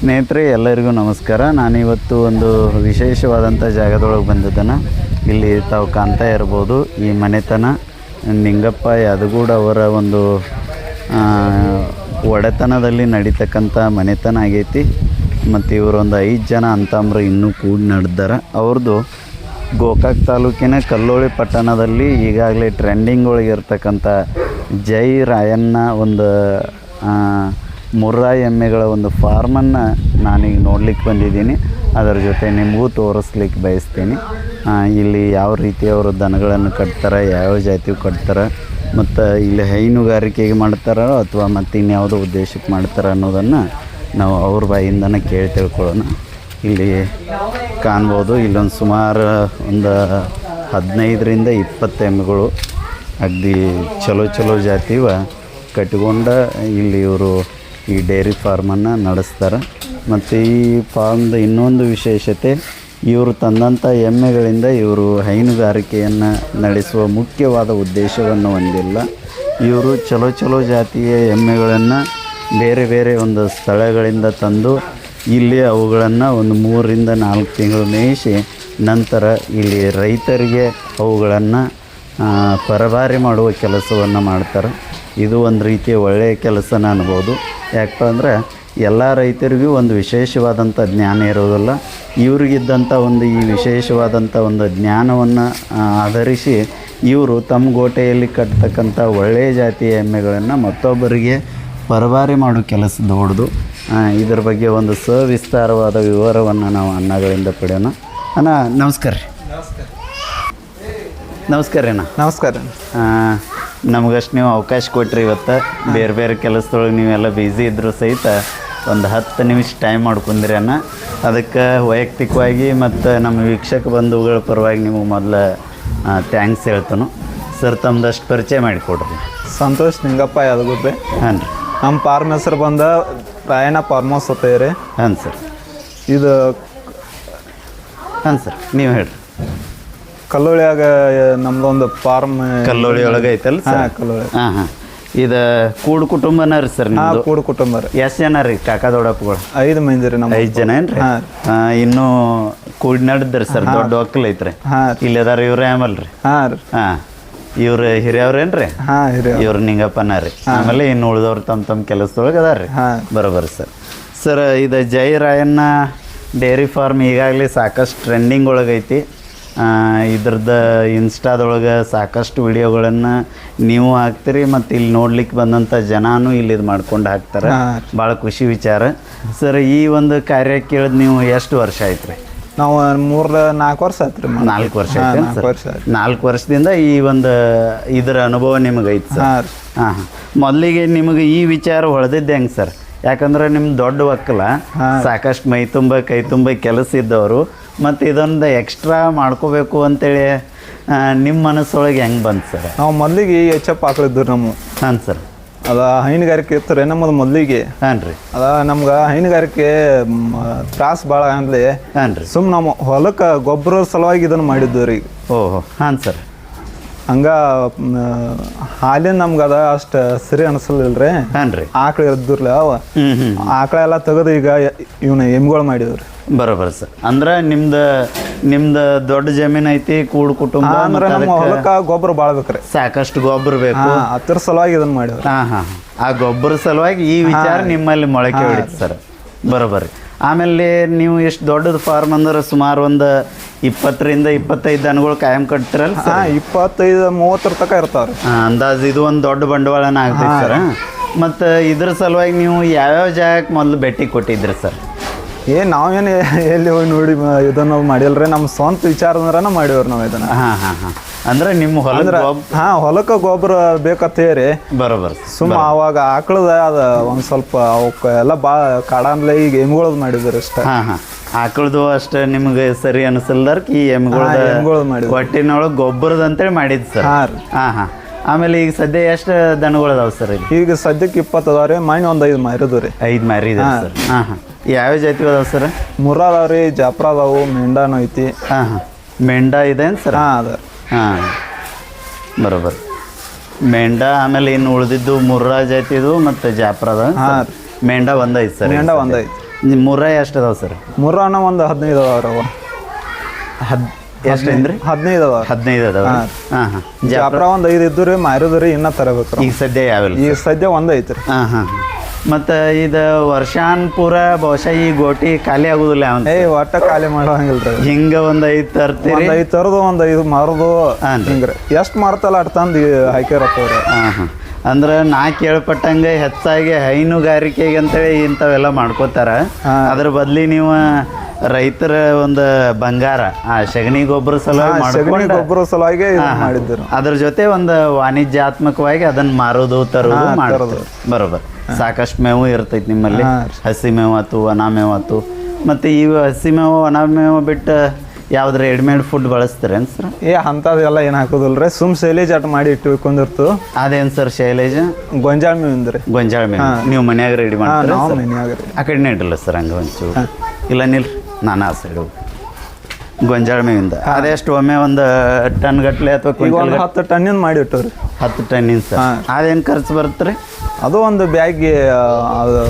ಸ್ನೇಹಿತರೆ, ಎಲ್ಲರಿಗೂ ನಮಸ್ಕಾರ. ನಾನಿವತ್ತು ಒಂದು ವಿಶೇಷವಾದಂಥ ಜಾಗದೊಳಗೆ ಬಂದಿದ್ದೇನೆ. ಇಲ್ಲಿ ತಾವು ಕಾಣ್ತಾ ಇರ್ಬೋದು ಈ ಮನೆತನ. ನಿಂಗಪ್ಪ ಯಾದಗೂಡ ಅವರ ಒಂದು ಒಡೆತನದಲ್ಲಿ ನಡೀತಕ್ಕಂಥ ಮನೆತನ ಆಗೈತಿ. ಮತ್ತು ಇವರೊಂದು ಐದು ಜನ ಅಂತಂಬ್ರು ಇನ್ನೂ ಕೂಡಿ ನಡೆದಾರ. ಅವ್ರದ್ದು ಗೋಕಾಕ್ ತಾಲೂಕಿನ ಕಲ್ಲೋಳಿ ಪಟ್ಟಣದಲ್ಲಿ ಈಗಾಗಲೇ ಟ್ರೆಂಡಿಂಗ್ ಒಳಗಿರ್ತಕ್ಕಂಥ ಜೈ ರಾಯಣ್ಣ ಒಂದು ಮುರ್ರಾ ಎಮ್ಮೆಗಳ ಒಂದು ಫಾರ್ಮನ್ನು ನಾನೀಗ ನೋಡ್ಲಿಕ್ಕೆ ಬಂದಿದ್ದೀನಿ. ಅದರ ಜೊತೆ ನಿಮಗೂ ತೋರಿಸ್ಲಿಕ್ಕೆ ಬಯಸ್ತೀನಿ. ಇಲ್ಲಿ ಯಾವ ರೀತಿಯವರು ದನಗಳನ್ನು ಕಟ್ತಾರೆ, ಯಾವ ಜಾತಿಯು ಕಟ್ತಾರೆ, ಮತ್ತು ಇಲ್ಲಿ ಹೈನುಗಾರಿಕೆಗೆ ಮಾಡ್ತಾರೋ ಅಥವಾ ಮತ್ತು ಇನ್ಯಾವುದೋ ಉದ್ದೇಶಕ್ಕೆ ಮಾಡ್ತಾರ ಅನ್ನೋದನ್ನು ನಾವು ಅವ್ರ ಬಾಯಿಂದನೇ ಕೇಳಿ ತಿಳ್ಕೊಳ್ಳೋಣ. ಇಲ್ಲಿ ಕಾಣ್ಬೋದು, ಇಲ್ಲೊಂದು ಸುಮಾರು ಒಂದು ಹದಿನೈದರಿಂದ ಇಪ್ಪತ್ತು ಎಮ್ಮೆಗಳು ಅಗ್ದಿ ಚಲೋ ಚಲೋ ಜಾತಿವ. ಕಟ್ಕೊಂಡ ಇಲ್ಲಿ ಇವರು ಈ ಡೈರಿ ಫಾರ್ಮನ್ನು ನಡೆಸ್ತಾರೆ. ಮತ್ತು ಈ ಫಾರ್ಮ್ದ ಇನ್ನೊಂದು ವಿಶೇಷತೆ, ಇವರು ತಂದಂಥ ಎಮ್ಮೆಗಳಿಂದ ಇವರು ಹೈನುಗಾರಿಕೆಯನ್ನು ನಡೆಸುವ ಮುಖ್ಯವಾದ ಉದ್ದೇಶವನ್ನು ಹೊಂದಿಲ್ಲ. ಇವರು ಚಲೋ ಚಲೋ ಜಾತಿಯ ಎಮ್ಮೆಗಳನ್ನು ಬೇರೆ ಬೇರೆ ಒಂದು ಸ್ಥಳಗಳಿಂದ ತಂದು ಇಲ್ಲಿ ಅವುಗಳನ್ನು ಒಂದು ಮೂರರಿಂದ ನಾಲ್ಕು ತಿಂಗಳು ಮೇಯಿಸಿ ನಂತರ ಇಲ್ಲಿ ರೈತರಿಗೆ ಅವುಗಳನ್ನು ಪರಭಾರಿ ಮಾಡುವ ಕೆಲಸವನ್ನು ಮಾಡ್ತಾರೆ. ಇದು ಒಂದು ರೀತಿಯ ಒಳ್ಳೆಯ ಕೆಲಸನ ಅನ್ಬೋದು. ಯಾಕಪ್ಪ ಅಂದರೆ ಎಲ್ಲ ರೈತರಿಗೂ ಒಂದು ವಿಶೇಷವಾದಂಥ ಜ್ಞಾನ ಇರೋದಿಲ್ಲ. ಇವ್ರಿಗಿದ್ದಂಥ ಒಂದು ಈ ವಿಶೇಷವಾದಂಥ ಒಂದು ಜ್ಞಾನವನ್ನು ಆಧರಿಸಿ ಇವರು ತಮ್ಮ ಗೋಟೆಯಲ್ಲಿ ಕಟ್ತಕ್ಕಂಥ ಒಳ್ಳೆಯ ಜಾತಿಯ ಎಮ್ಮೆಗಳನ್ನು ಮತ್ತೊಬ್ಬರಿಗೆ ಪರವಾರಿ ಮಾಡೋ ಕೆಲಸ ಹೊಡೆದು ಇದ್ರ ಬಗ್ಗೆ ಒಂದು ಸವಿಸ್ತಾರವಾದ ವಿವರವನ್ನು ನಾವು ಅಣ್ಣಗಳಿಂದ ಪಡೆಯೋಣ. ಅಣ್ಣ ನಮಸ್ಕಾರ ರೀ. ನಮಸ್ಕಾರ. ರೀ ಅಣ್ಣ. ನಮಸ್ಕಾರ. ನಮಗಷ್ಟು ನೀವು ಅವಕಾಶ ಕೊಟ್ರಿ ಇವತ್ತು. ಬೇರೆ ಬೇರೆ ಕೆಲಸದೊಳಗೆ ನೀವೆಲ್ಲ ಬ್ಯುಸಿ ಇದ್ದರೂ ಸಹಿತ ಒಂದು ಹತ್ತು ನಿಮಿಷ ಟೈಮ್ ಮಾಡ್ಕೊಂಡ್ರಿ ಅನ್ನ ಅದಕ್ಕೆ ವೈಯಕ್ತಿಕವಾಗಿ ಮತ್ತು ನಮ್ಮ ವೀಕ್ಷಕ ಬಂಧುಗಳ ಪರವಾಗಿ ನಿಮಗೆ ಮೊದಲು ಥ್ಯಾಂಕ್ಸ್ ಹೇಳ್ತಾನು. ಸರ್ ತಮ್ಮದಷ್ಟು ಪರಿಚಯ ಮಾಡಿಕೊಡ್ರಿ. ಸಂತೋಷ್ ನಿಂಗಪ್ಪ ಯಾದಗುಪ್ಪೆ. ಹಾಂ ರೀ. ನಮ್ಮ ಫಾರ್ಮ್ ಹೆಸರು ಬಂದ ರಾಯಣ್ಣ ಫಾರ್ಮೌಸ್ ಹೌಸ್ ಅಂತ ರೀ. ಹಾಂ ಸರ್. ಇದು ಹಾಂ ಸರ್. ನೀವು ಹೇಳ್ರಿ. ಕಲ್ಲೋಳಿಯಾಗ ನಮ್ದೊಂದು ಫಾರ್ಮ್ ಕಲ್ಲೋಳಿ ಒಳಗೆ ಐತಲ್ಲ ಹಾಂ ಕಲ್ಲೋಳಿ. ಹಾಂ ಹಾಂ. ಇದು ಕೂಡು ಕುಟುಂಬನ ರೀ ಸರ್ ಹಾಂ ನಿಮ್ಮದು ಕೂಡು ಕುಟುಂಬ ರೀ. ಎಷ್ಟು ಜನ ರೀ ಕಾಕ ದೊಡ್ಡಪ್ಪಗಳು? ಐದು ಮಂದಿ ರೀ ನಮ್ಮ ಐದು ಜನ ಏನ್ರಿ? ಹಾಂ. ಇನ್ನೂ ಕೂಡಿ ನಡೆದ್ರಿ ಸರ್ ದೊಡ್ಡ ಒಕ್ಕಲ್ ಐತ್ರಿ. ಹಾಂ. ರೀ ಇಲ್ಲಿ ಅದಾರ ಇವ್ರ ಆಮಲ್ರಿ ಹಾಂ ರೀ. ಹಾಂ. ಇವ್ರು ಹಿರಿಯವ್ರೇನ್ರಿ ಹಾಂ ಹಿರಿಯ ಇವ್ರು ನಿಂಗಪ್ಪನ ರೀ. ಆಮೇಲೆ ಇನ್ನು ಉಳಿದವ್ರು ತಮ್ಮ ತಮ್ಮ ಕೆಲಸದೊಳಗೆ ಅದಾರ ರೀ. ಹಾಂ. ಬರೋಬ್ಬರಿ ಸರ್. ಸರ್ ಇದು ಜೈ ರಾಯಣ್ಣ ಡೈರಿ ಫಾರ್ಮ್ ಈಗಾಗಲೇ ಸಾಕಷ್ಟು ಟ್ರೆಂಡಿಂಗ್ ಒಳಗೈತಿ. ಇದ್ರದ್ದು ಇನ್ಸ್ಟಾದೊಳಗೆ ಸಾಕಷ್ಟು ವಿಡಿಯೋಗಳನ್ನು ನೀವು ಹಾಕ್ತೀರಿ ಮತ್ತು ಇಲ್ಲಿ ನೋಡ್ಲಿಕ್ಕೆ ಬಂದಂಥ ಜನನೂ ಇಲ್ಲಿ ಇದು ಮಾಡ್ಕೊಂಡು ಹಾಕ್ತಾರೆ. ಭಾಳ ಖುಷಿ ವಿಚಾರ. ಸರ್ ಈ ಒಂದು ಕಾರ್ಯ ಕೇಳಿದ್ ನೀವು ಎಷ್ಟು ವರ್ಷ ಆಯ್ತು ರೀ ನಾವು ಮೂರು ನಾಲ್ಕು ವರ್ಷ ಆಯ್ತು ರೀ ನಾಲ್ಕು ವರ್ಷ ಆಯ್ತು ನಾಲ್ಕು ವರ್ಷ ವರ್ಷದಿಂದ ಈ ಒಂದು ಇದರ ಅನುಭವ ನಿಮಗೆ ಐತೆ ಸರ್? ಹಾಂ ಮೊದಲಿಗೆ ನಿಮಗೆ ಈ ವಿಚಾರ ಹೊಳೆದಿದ್ದೆ ಹೆಂಗೆ ಸರ್? ಯಾಕಂದ್ರೆ ನಿಮ್ಮ ದೊಡ್ಡ ಒಕ್ಕಲ ಸಾಕಷ್ಟು ಮೈ ತುಂಬ ಕೈ ತುಂಬ ಕೆಲಸ ಇದ್ದವರು. ಮತ್ತು ಇದೊಂದು ಎಕ್ಸ್ಟ್ರಾ ಮಾಡ್ಕೋಬೇಕು ಅಂತೇಳಿ ನಿಮ್ಮ ಮನಸ್ಸೊಳಗೆ ಹೆಂಗೆ ಬಂತು ಸರ್ ನಾವು ಮೊದಲಿಗೆ ಎಚ್ ಎಫ್ ಹಾಕ್ಲಿದ್ದು ನಮ್ಮ. ಹಾಂ ಸರ್ ಅದ ಹೈನುಗಾರಿಕೆ ಇತ್ತು ರೀ ನಮ್ಮದು ಮೊದಲಿಗೆ ಹಾಂ ರೀ. ಅದ ನಮ್ಗೆ ಹೈನುಗಾರಿಕೆ ತ್ರಾಸ ಭಾಳ ಅಂದ್ಲಿ ಹಾಂ ರೀ. ಸುಮ್ ನಮ್ಮ ಹೊಲಕ್ಕೆ ಗೊಬ್ಬರ ಸಲುವಾಗಿ ಇದನ್ನು ಮಾಡಿದ್ದು ರೀ ಓಹೋ ಹಾಂ ಸರ್ ಹಂಗ ಹಾಲಿನ ನಮ್ಗೆ ಅದ ಅಷ್ಟು ಸರಿ ಅನಿಸಲಿಲ್ಲ ರೀ ಹಾಂ ರೀ ಆಕಳ ಇದ್ದಿರ್ಲಿ ಅವ ಆಕಳ ಎಲ್ಲ ತೆಗೆದು ಈಗ ಇವನ್ನ ಎಮ್ಗಳು ಮಾಡಿವ್ರಿ ಬರೋಬರ್ ಸರ್. ಅಂದ್ರೆ ನಿಮ್ದು ನಿಮ್ದು ದೊಡ್ಡ ಜಮೀನ್ ಐತಿ ಕೂಡು ಕುಟುಂಬ ಅಂದ್ರೆ ನಮ್ಮ ಹೊಲಕ್ಕೆ ಗೊಬ್ಬರ ಭಾಳ ಬೇಕ್ರಿ. ಸಾಕಷ್ಟು ಗೊಬ್ಬರ ಬೇಕು. ಅದ್ರ ಸಲುವಾಗಿ ಇದನ್ನ ಮಾಡಿವ್ರಿ. ಹಾಂ ಹಾಂ ಆ ಗೊಬ್ಬರ ಸಲುವಾಗಿ ಈ ವಿಚಾರ ನಿಮ್ಮಲ್ಲಿ ಮೊಳಕೆ ಹೊಡಿತು ಸರ್. ಬರೋಬ್ಬರಿ ಆಮೇಲೆ ನೀವು ಎಷ್ಟು ದೊಡ್ಡದು ಫಾರ್ಮ್ ಅಂದ್ರೆ ಸುಮಾರು ಒಂದು ಇಪ್ಪತ್ತರಿಂದ ಇಪ್ಪತ್ತೈದು ದನಗಳು ಕಾಯಂ ಕಟ್ತಿರಲ್ಲ ಹಾ ಇಪ್ಪತ್ತೈದು ಮೂವತ್ತರ ತನಕ ಇರ್ತಾವ್ರಿ. ಅಂದಾಜು ಇದು ಒಂದು ದೊಡ್ಡ ಬಂಡವಾಳನ ಆಗ್ತೈತೆ ಸರ್ ಮತ್ತು ಇದ್ರ ಸಲುವಾಗಿ ನೀವು ಯಾವ್ಯಾವ ಜಾಗಕ್ಕೆ ಮೊದಲು ಭೇಟಿ ಕೊಟ್ಟಿದ್ರಿ ಸರ್? ಏ ನಾವೇನು ಎಲ್ಲಿ ಹೋಗಿ ನೋಡಿ ಇದನ್ನು ಮಾಡಿಲ್ಲ ರೀ ನಮ್ಮ ಸ್ವಂತ ವಿಚಾರ ಅಂದ್ರನ ಮಾಡಿವ್ರಿ ನಾವು ಇದನ್ನು. ಹಾಂ ಹಾಂ ಹಾಂ. ಅಂದ್ರೆ ನಿಮ್ಮ ಹೊಲದ ಹಾ ಹೊಲಕ್ಕೆ ಗೊಬ್ಬರ ಬೇಕತ್ತೇರಿ ಬರೋಬರ್. ಸುಮ್ಮ ಅವಾಗ ಆಕಳದ ಅದ ಒಂದ್ ಸ್ವಲ್ಪ ಅವಕ್ಕ ಎಲ್ಲ ಬಾ ಕಾಡಾನ್ಲೆ ಈಗ ಎಮ್ಗಳದ್ ಮಾಡಿದ್ರು ಅಷ್ಟೇ. ಹಾಂ ಹಾಂ. ಆಕಳದು ಅಷ್ಟೇ ನಿಮ್ಗೆ ಸರಿ ಅನಿಸಲ್ದಾರ್ಕ ಈ ಎಮ್ಗಳದ ಹಾ. ಒಟ್ಟಿನೊಳಗೆ ಗೊಬ್ಬರದ ಅಂತೇಳಿ ಮಾಡಿದ್ ಸರ್. ಹಾ ಹಾ ಹಾಂ ಹಾಂ. ಆಮೇಲೆ ಈಗ ಸದ್ಯ ಎಷ್ಟು ದನಗಳು ಅದಾವೆ ಸರ್ ಈಗ ಸದ್ಯಕ್ಕೆ ಇಪ್ಪತ್ತು ರೀ ಮೈನ್ ಒಂದು ಐದು ಮಾರಿದ್ವು ರೀ. ಐದು ಮಾರಿ ಇದೆ ಸರ್. ಹಾಂ ಹಾಂ. ಯಾವ ಜಾತಿ ಅದಾವೆ ಸರ್? ಮುರ ರೀ ಜಾಪ್ರ ಅದಾವು ಮೆಂಡಾನು ಐತಿ. ಹಾಂ ಹಾಂ. ಮೆಂಡ ಇದೆ ಸರ್? ಹಾ ಅದ. ಹಾಂ. ಬರೋಬ್ಬರ ಮೆಂಡ ಆಮೇಲೆ ಇನ್ನು ಉಳಿದಿದ್ದು ಮುರ್ರಾ ಜಾತಿದು ಮತ್ತು ಜಾಪ್ರದ ಹಾ. ಮೆಂಡ ಒಂದೈತೆ ಸರ್. ಮೆಂಡ ಒಂದ್ ಐತಿ ನಿಮ್ಮ ಮುರ್ರಾ ಎಷ್ಟು ಅದಾವೆ ಸರ್? ಮುರ್ರಾನ ಒಂದು ಹದಿನೈದು ಅವರ. ಅವ ಹದ್ ಎಷ್ಟು ಅಂದ್ರಿ? ಹದಿನೈದು ಅದಾವ. ಹದಿನೈದು ಅದಾವ ಹಾಂ. ಹಾಂ ಜಾಪ್ರ ಒಂದು ಐದು ಇದ್ದು ರೀ ಮಾರಿದು ರೀ ಇನ್ನೂ ತರಬೇಕು ಈಗ ಸದ್ಯ ಯಾವಿಲ್ಲ ಈಗ ಸದ್ಯ ಒಂದು ಐತ್ರಿ. ಹಾಂ ಹಾಂ. ಮತ್ತು ಇದು ವರ್ಷಾನ್ ಪೂರ ಬಹುಶಃ ಈ ಗೋಟಿ ಖಾಲಿ ಆಗುದಿಲ್ಲ ಏ ಒಟ್ಟ ಖಾಲಿ ಮಾಡೋಂಗಿಲ್ರಿ ಹಿಂಗ ಒಂದು ಐದು ತರ್ತೀರಿ? ಒಂದು ಐದು ತರದು ಒಂದು ಐದು ಮಾರದು. ಹಿಂಗ್ರಿ. ಎಷ್ಟು ಮಾರ್ತಲ್ಲ ಅಟ್ ತಂದು ಹಾಕಿರತ್ತವ್ರಿ ಹಾಂ ಹಾಂ ಅಂದ್ರೆ ನಾ ಕೇಳ್ಪಟ್ಟಂಗೆ ಹೆಚ್ಚಾಗಿ ಹೈನುಗಾರಿಕೆಗೆ ಅಂತೇಳಿ ಇಂಥವೆಲ್ಲ ಮಾಡ್ಕೋತಾರ. ಹಾ. ಅದ್ರ ಬದ್ಲಿ ನೀವು ರೈತರ ಒಂದು ಬಂಗಾರ ಆ ಸಗಣಿ ಗೊಬ್ಬರ ಸಲುವಾಗಿ ಸಗಣಿ ಮಾಡ್ಕೊಂಡು ಗೊಬ್ಬರ ಸಲುವಾಗಿ ಇದನ್ನ ಮಾಡಿದ್ರು ಅದ್ರ ಜೊತೆ ಒಂದು ವಾಣಿಜ್ಯಾತ್ಮಕವಾಗಿ ಅದನ್ನ ಮಾರೋದು ತರೋದು ಹಾ, ಮಾಡೋದು ಬರೋಬರ್. ಸಾಕಷ್ಟು ಮೇವು ಇರ್ತೈತಿ ನಿಮ್ಮಲ್ಲಿ. ಹಸಿ ಮೇವು ಆತು ಒಣ ಮೇವು ಆತು. ಮತ್ತು ಇವು ಹಸಿ ಮೇವು ಒಣ ಮೇವು ಬಿಟ್ಟು ಯಾವ್ದು ರೆಡಿಮೇಡ್ ಫುಡ್ ಬಳಸ್ತೀರೇನು ಸರ್ ಏ ಅಂಥದ್ದೆಲ್ಲ ಏನು ಹಾಕೋದಿಲ್ರಿ. ಸುಮ್ ಶೈಲೇಜ್ ಅಟ್ ಮಾಡಿ ಇಟ್ಟು ಇಟ್ಕೊಂಡಿರ್ತು ಅದೇನು ಸರ್ ಶೈಲೇಜ್? ಗೊಂಜಾಳ ಮೇವಿಂದ್ರಿ ಗೊಂಜಾಳ ಮೇವು. ನೀವು ಮನ್ಯಾಗ ರೆಡಿ ಮಾಡ್ತೀರಾ ಆ ಕಡೆ ಇಡಲ್ಲ ಸರ್ ಹಂಗೆ ಒಂಚೂರು. ಇಲ್ಲ ನಿಲ್ರಿ ನಾನು ಆ ಸೈಡ್ ಗೊಂಜಾಳ ಮೇವಿಂದ. ಅದೆಷ್ಟು ಒಮ್ಮೆ ಒಂದು ಟನ್ ಗಟ್ಟಲೆ ಅಥವಾ ಹತ್ತು ಟನ್ನಿಂದ ಮಾಡಿ ಇಟ್ಟವ್ರಿ ಹತ್ತು ಟನ್ನಿನ ಸರ್. ಅದೇನು ಖರ್ಚು ಬರುತ್ತೆ ರೀ ಅದು ಒಂದು ಬ್ಯಾಗ್ ಅದು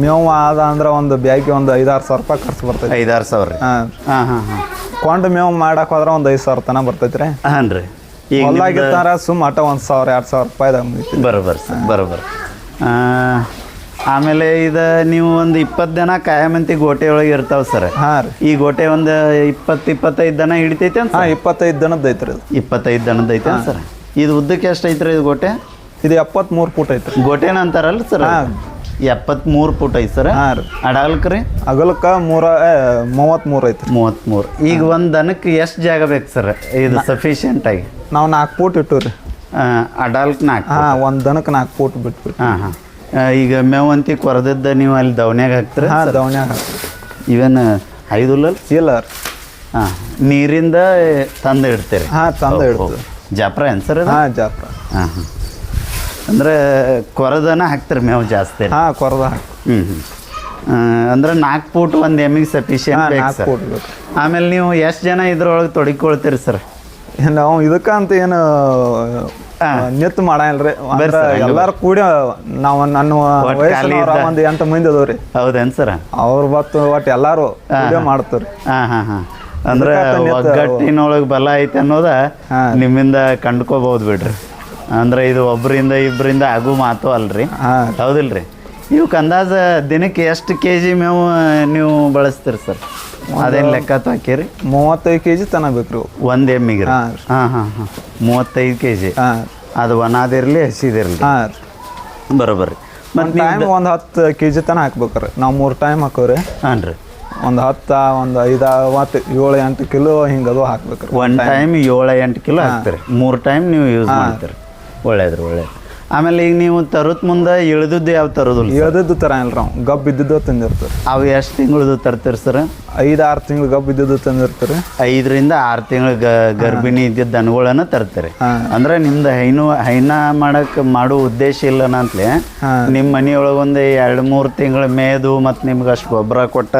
ಮೇವು ಆದ ಅಂದ್ರೆ ಒಂದು ಬ್ಯಾಗ್ ಒಂದು ಐದಾರು ಸಾವಿರ ರೂಪಾಯಿ ಖರ್ಚು ಬರ್ತೈತಿ. ಐದಾರು ಸಾವಿರ ರೀ. ಹಾಂ. ಹಾಂ ಹಾಂ ಹಾಂ. ಕೊಂಡ್ ಮೇವು ಮಾಡಕ್ಕೆ ಹೋದ್ರೆ ಒಂದು ಐದು ಸಾವಿರ ತನಕ ಬರ್ತೈತಿ ರೀ ಹಾಂ ರೀ. ಈಗ ಸುಮ್ಮ ಸುಮ್ ಅಟ ಒಂದು ಸಾವಿರ ಎರಡು ಸಾವಿರ ರೂಪಾಯಿದಾಗ ಮುಗಿತಿ ಬರೋಬರ್ ಸರ್ ಬರೋಬರ್. ಆಮೇಲೆ ಇದು ನೀವು ಒಂದು ಇಪ್ಪತ್ತು ಜನ ಕಾಯಮಂತಿ ಗೋಟೆ ಒಳಗೆ ಇರ್ತಾವೆ ಸರ್. ಹಾಂ ರೀ. ಈ ಗೋಟೆ ಒಂದು ಇಪ್ಪತ್ತು ಇಪ್ಪತ್ತೈದು ದನ ಹಿಡಿತೈತೆ ಅಂತ ಹಾಂ ಇಪ್ಪತ್ತೈದು ದಿನದ ಐತ್ರಿ ಇದು. ಇಪ್ಪತ್ತೈದು ದನದ್ದು ಐತೆ ಸರ್? ಇದು ಉದ್ದಕ್ಕೆ ಎಷ್ಟು ಐತ್ರಿ ಇದು ಗೋಟೆ? ಇದು ಎಪ್ಪತ್ತ್ಮೂರು ಫುಟ್ ಐತೆ ಗೋಟೆನ ಅಂತಾರಲ್ಲ ಸರ್? ಎಪ್ಪತ್ಮೂರು ಫೂಟ್ ಐತೆ ಸರ್? ಹಾಂ ರೀ. ಅಡಾಲ್ಕ್ ರೀ? ಅಗಲಕ್ಕ ಮೂರ ಮೂವತ್ತ್ಮೂರು ಐತೆ ಮೂವತ್ತ್ಮೂರು ಈಗ ಒಂದು ದನಕ್ಕೆ ಎಷ್ಟು ಜಾಗ ಬೇಕು ಸರ್? ಇದು ಸಫಿಷಿಯೆಂಟ್ ಆಗಿ? ನಾವು ನಾಲ್ಕು ಫೂಟ್ ಇಟ್ಟು ರೀ. ಅಡಾಲ್ಕ್ ನಾಲ್ಕು ಹಾಂ ಒಂದು ದನಕ್ಕೆ ನಾಲ್ಕು ಫೂಟ್ ಬಿಟ್ಬಿಟ್ಟು ಹಾಂ ಹಾಂ. ಈಗ ಮೇವಂತಿ ಕೊರದದ್ದು ನೀವು ಅಲ್ಲಿ ದವಣ್ಯಾಗ ಹಾಕ್ತೀರ ಹಾಂ ದವನ್ಯಾಗ ಹಾಕ್ತೀರಿ ಇವನ್ ಐದುಲ್ಲಲ್ ಇಲ್ಲ ಹಾಂ ನೀರಿಂದ ತಂದು ಇಡ್ತೀರಿ? ಹಾಂ ತಂದು ಇಡ್ತೀವಿ. ಜಾಪ್ರ ಏನು ಸರ್ ಹಾಂ ಜಾಪ್ರ ಹಾಂ ಹಾಂ. ಅಂದ್ರೆ ಕೊರದನ ಹಾಕ್ತಾರೆ ಮೇವು ಜಾಸ್ತಿ. ಹಾಂ ಕೊರದ ಹ್ಞೂ ಹ್ಞೂ ಅಂದ್ರೆ ನಾಲ್ಕು ಫೂಟ್ ಒಂದು ಎಮ್ಮಿಗೆ ಸಫಿಷಿಯೆಂಟ್ ಆಮೇಲೆ ನೀವು ಎಷ್ಟು ಜನ ಇದ್ರೊಳಗೆ ತೊಡಿಕೊಳ್ತೀರಿ ಸರ್ ನಾವು ಇದಕ್ಕಂತ ಏನು ನೆತ್ತು sir, ಎಲ್ಲಾರು ಕೂಡಿ ನಾವು ನನ್ನ ಒಂದು ಎಂಟು ಮಂದಿ ಅದಾವ್ರಿ. ಹೌದೇನು ಸರ್ ಅವ್ರ ಬತ್ತು ಒಟ್ಟು ಎಲ್ಲಾರು ಕೂಡಿ ಮಾಡ್ತಾರ್ರಿ ಹಾಂ ಹಾಂ ಹಾಂ. ಅಂದ್ರೆ ಒಗ್ಗಟ್ಟಿನೊಳಗೆ ಬಲ ಐತೆ ಅನ್ನೋದ. ನಿಮ್ಮಿಂದ ಕಂಡ್ಕೋಬಹುದು ಬಿಡ್ರಿ. ಅಂದ್ರೆ ಇದು ಒಬ್ಬರಿಂದ ಇಬ್ಬರಿಂದ ಆಗು ಮಾತು ಅಲ್ರಿ. ಹಾಂ. ಹೌದಿಲ್ರಿ. ಇವಕ್ಕೆ ಅಂದಾಜ ದಿನಕ್ಕೆ ಎಷ್ಟು ಕೆ ಜಿ ಮೇವು ನೀವು ಬಳಸ್ತೀರಿ ಸರ್? ಅದೇನು ಲೆಕ್ಕ ಹಾಕಿರಿ ಮೂವತ್ತೈದು ಕೆ ಜಿ ತನ ಬೇಕ್ರಿ. ಒಂದು ಎಮ್ಮಿಗೆ ಹಾ. ಹಾಂ ಹಾಂ ಮೂವತ್ತೈದು ಕೆ ಜಿ ಅದು ಒಣದಿರಲಿ ಹಸಿದಿರಲಿ? ಹಾಂ ರೀ. ಮತ್ತೆ ಒಂದು ಮತ್ತು ಟೈಮ್ ಒಂದು ಹತ್ತು ಕೆ ಜಿ ತನ ಹಾಕ್ಬೇಕ್ರಿ. ನಾವು ಮೂರು ಟೈಮ್ ಹಾಕೋರಿ ಹಾಂ ರೀ. ಒಂದು ಹತ್ತು ಒಂದು ಐದು ಮತ್ತು ಏಳು ಎಂಟು ಕಿಲೋ ಹಿಂಗೆ ಅದು ಹಾಕ್ಬೇಕ್ರಿ ಒನ್ ಟೈಮ್ ಏಳು ಎಂಟು ಕಿಲೋ ಹಾಕ್ತೀರಿ. ಮೂರು ಟೈಮ್ ನೀವು ಯೂಸ್ ಮಾಡ್ತೀರಿ. ಒಳ್ಳೇದ್ರಿ ಒಳ್ಳೇದು. ಆಮೇಲೆ ಈಗ ನೀವು ತರುತ್ ಮುಂದೆ ಇಳಿದದ್ದು ಯಾವ ತರೋದಿಲ್ಲ ಇಳ್ದಿದ್ದು ತರ ಇಲ್ಲ ನಾವು ಗಬ್ ಇದ್ದಿದ್ದು ತಂದಿರ್ತಾರೆ. ಅವು ಎಷ್ಟು ತಿಂಗಳದು ತರ್ತೀರಿ ಸರ್? ಐದು ಆರು ತಿಂಗಳು ಗಬ್ ಇದ್ದಿದ್ದು ತಂದಿರ್ತಾರೆ. ಐದರಿಂದ ಆರು ತಿಂಗಳ ಗರ್ಭಿಣಿ ಇದ್ದಿದ್ದ ದನಗಳನ್ನ ತರ್ತೀರಿ. ಅಂದ್ರೆ ನಿಮ್ದು ಹೈನು ಹೈನ ಮಾಡಕ್ ಮಾಡೋ ಉದ್ದೇಶ ಇಲ್ಲ ಅಂತಲೇ ನಿಮ್ಮ ಮನೆಯೊಳಗೊಂದು ಎರಡು ಮೂರು ತಿಂಗಳ ಮೇದು ಮತ್ತು ನಿಮ್ಗೆ ಅಷ್ಟು ಗೊಬ್ಬರ ಕೊಟ್ಟ